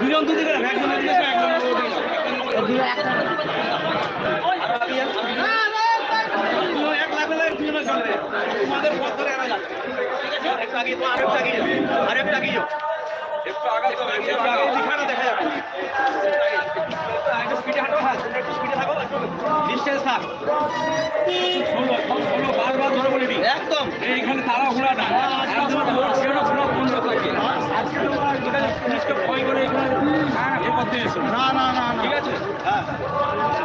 দুজন দুদিকে একজন এক লাখ দুজনে তোমাদের পথ এক লাগিয়ে আরেক লাগিয়ে আরেক লাগিয়ে একদম। এইখানে না। ছিল পুরো বন্ধ থাকে। ঠিক আছে পুলিশকে ভয় করে এখানে না না না না। ঠিক আছে? হ্যাঁ হ্যাঁ।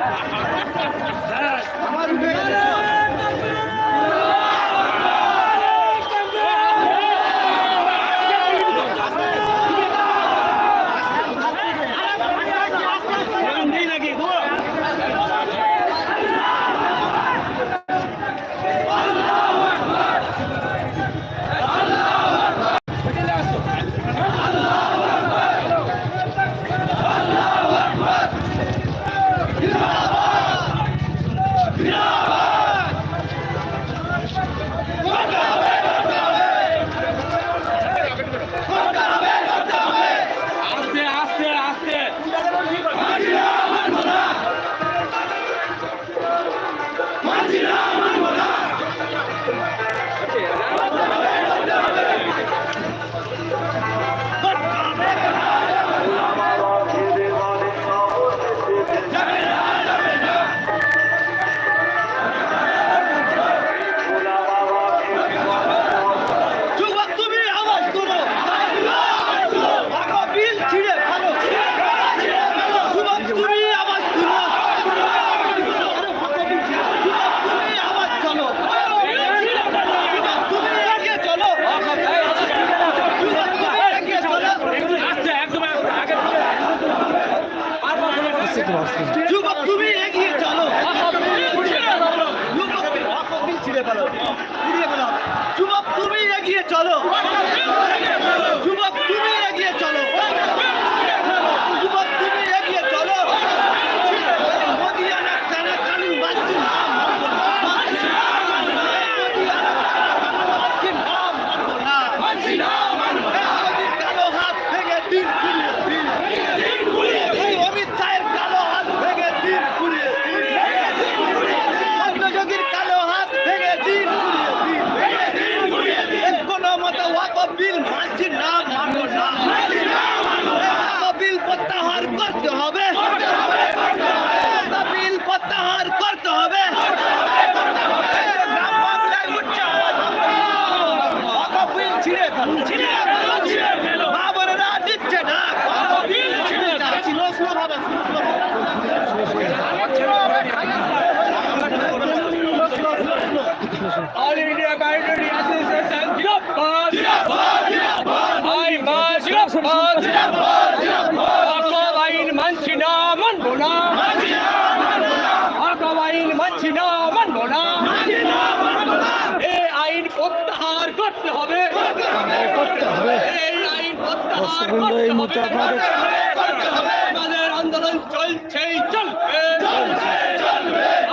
আমাদের আন্দোলন চলছেই চলবে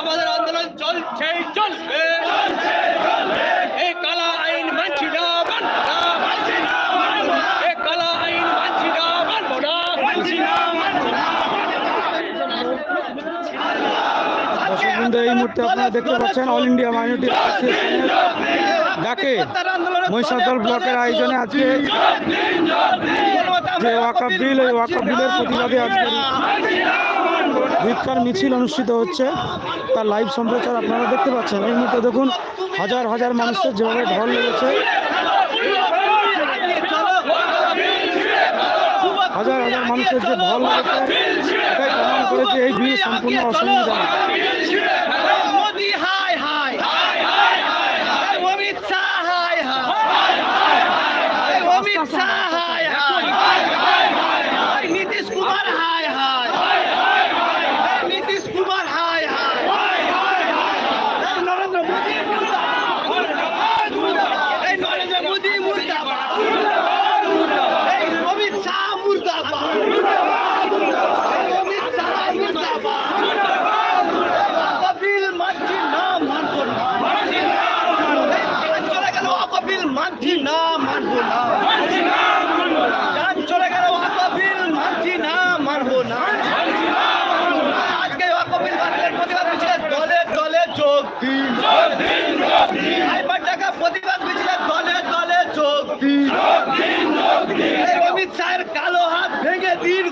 আমাদের আন্দোলন চলছেই চলবে এই কালা আইন মানছি না মানবো না এই কালা আইন মানছি না মানবো না দর্শকবৃন্দ এই মুহূর্তে আপনারা দেখতে পাচ্ছেন অল ইন্ডিয়া মাইনরিটি ডাকে মহিষাদল ব্লকের আয়োজনে আজকে যে ওয়াকাপ বিল, এই ওয়াকাপ বিলের প্রতিবাদে আজকে ভিক্ষার মিছিল অনুষ্ঠিত হচ্ছে। তার লাইভ সম্প্রচার আপনারা দেখতে পাচ্ছেন। এই মুহূর্তে দেখুন, হাজার হাজার মানুষের যেভাবে ঢল লেগেছে, হাজার হাজার মানুষের যে ঢল লেগেছে, এটাই প্রমাণ করেছে এই বিল সম্পূর্ণ অসংবিধানিক। না। আজকে অকপিল বাতিলের প্রতিবাদ মিছিলে দলে দলে যোগ। হাইপার টাকা প্রতিবাদ মিছিলে দলে দলে যোগ। অমিত শাহের কালো হাত ভেঙে দিন